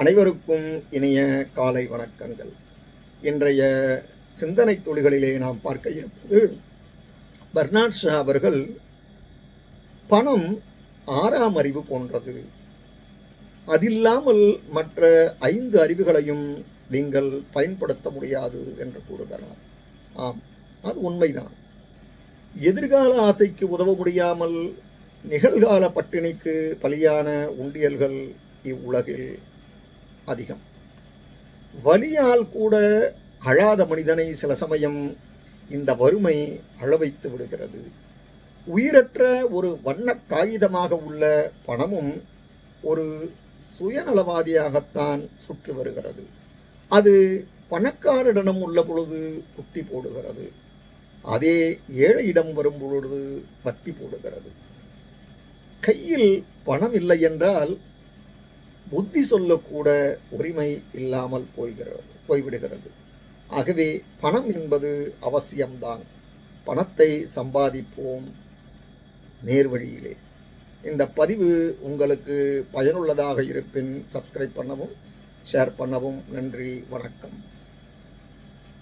அனைவருக்கும் இனிய காலை வணக்கங்கள். இன்றைய சிந்தனை துளிகளிலே நாம் பார்க்க இருப்பது பர்னாட் ஷா அவர்கள் பணம் ஆறாம் அறிவு போன்றது. அதில்லாமல் மற்ற ஐந்து அறிவுகளையும் நீங்கள் பயன்படுத்த முடியாது என்று கூறுகிறார். ஆம் அது உண்மைதான். எதிர்கால ஆசைக்கு உதவ முடியாமல் நிகழ்கால பட்டினிக்கு பலியான உண்டியல்கள் இவ்வுலகில் அதிகம். வலியால் கூட அழாத மனிதனை சில சமயம் இந்த வறுமை அழவைத்து விடுகிறது. உயிரற்ற ஒரு வண்ண காகிதமாக உள்ள பணமும் ஒரு சுயநலவாதியாகத்தான் சுற்றி வருகிறது. அது பணக்காரரிடம் உள்ள பொழுது குட்டி போடுகிறது. அதே ஏழையிடம் வரும் பொழுது வட்டி போடுகிறது. கையில் பணம் இல்லை என்றால் புத்தி சொல்லக்கூட உரிமை இல்லாமல் போய்கிறது போய்விடுகிறது. ஆகவே பணம் என்பது அவசியம்தான். பணத்தை சம்பாதிப்போம் நேர்வழியிலே. இந்த பதிவு உங்களுக்கு பயனுள்ளதாக இருப்பின் சப்ஸ்கிரைப் பண்ணவும் ஷேர் பண்ணவும் நன்றி வணக்கம்.